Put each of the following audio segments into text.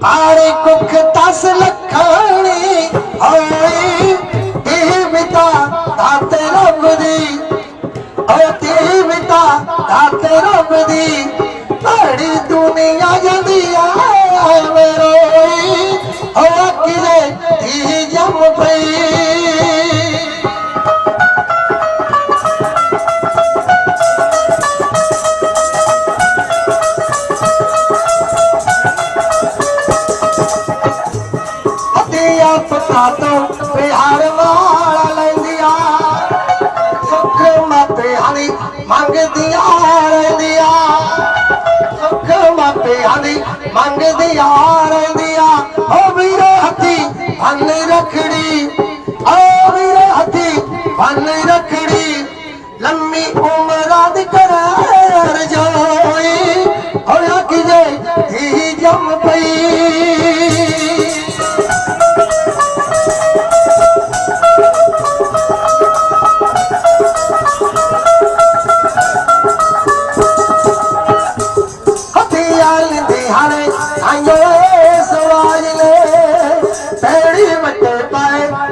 are cum cât să ਹਣੀ ਮੰਗਦੀਆਂ ਰਹਿੰਦੀਆਂ ਓ ਵੀਰੇ ਹੱਥੀ ਬੰਨ ਰਖੜੀ। ਓ ਵੀਰੇ ਹੱਥੀ ਬੰਨ ਰਖੜੀ। ਲੰਮੀ ਉਮਰਾਂ ਦੀ ਕਰਾਰ ਜਾਈ ਹੋਇਆ ਕਿ ਜੇ ਹੀ ਜੰਮ ਪਈ।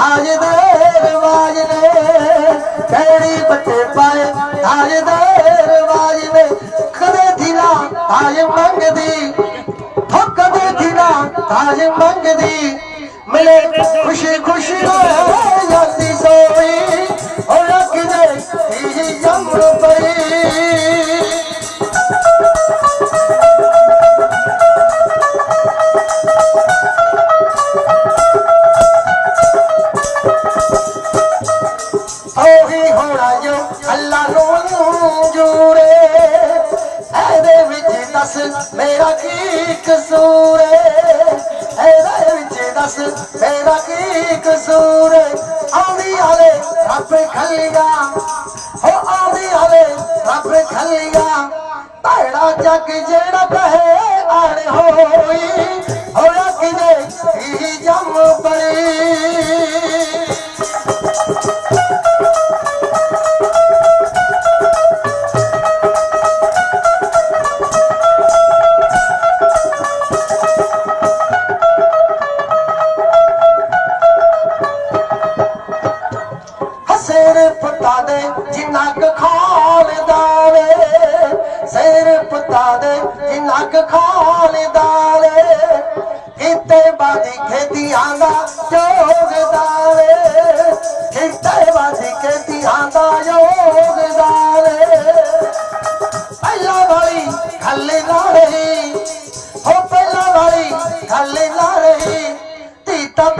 ਪਾਏ ਦੇ ਰਵਾਜ ਨੇ ਪੈੜੀ ਬੱਚੇ ਪਾਏ। ਆਜ ਦੇ ਰਵਾਜ ਨੇ ਕਦੇ ਥੀਨਾ ਆਜ ਮੰਗਦੀ ਹੋ ਕਦੇ ਥੀਨਾ ਆਜ ਮੰਗਦੀ। ਮਿਲੇ ਖੁਸ਼ੀ ਖੁਸ਼ੀ ਹੋ ਉਹੀ ਅੱਲਾ ਨੂੰ ਜੂਰੇ। ਇਹਦੇ ਵਿੱਚ ਦੱਸ ਮੇਰਾ ਕੀ ਕਸੂਰ ਇਹਦੇ ਵਿੱਚ ਦੱਸ ਮੇਰਾ ਕੀ ਕਸੂਰ ਏ? ਆਉਂਦੀ ਆਲੇ ਰੱਬ ਖੱਲੀਆ। ਹੋ ਆਉਂਦੀ ਆਲੇ ਰੱਬ ਖੱਲੀਗਾ ਭੈੜਾ ਜੱਗ ਜਿਹੜਾ ਕਹੇ ਆਣ ਹੋਈ। ਪਤਾ ਦੇ ਜਿੰਨਾ ਕੁ ਖਾਲਦਾ ਵੇ ਸਿਰ ਪਤਾ ਦੇ ਜਿੰਨਾ ਕੁ ਖਾਲਦਾ ਵੇ ਕਿਤੇ ਬਾਦੀ ਖੇਤੀਆਂ ਦਾ ਯੋਗਦਾ ਵੇ ਕਿਤੇ ਬਾਦੀ ਖੇਤੀਆਂ ਦਾ ਯੋਗਦਾ ਵੇ ਪਹਿਲਾਂ ਵਾਲੀ ਖੱਲੇ ਨਾ ਰਹੀ ਹੋ ਪਹਿਲਾਂ ਵਾਲੀ ਖੱਲੇ ਨਾ ਰਹੀ, ਧੀ ਤਾਂ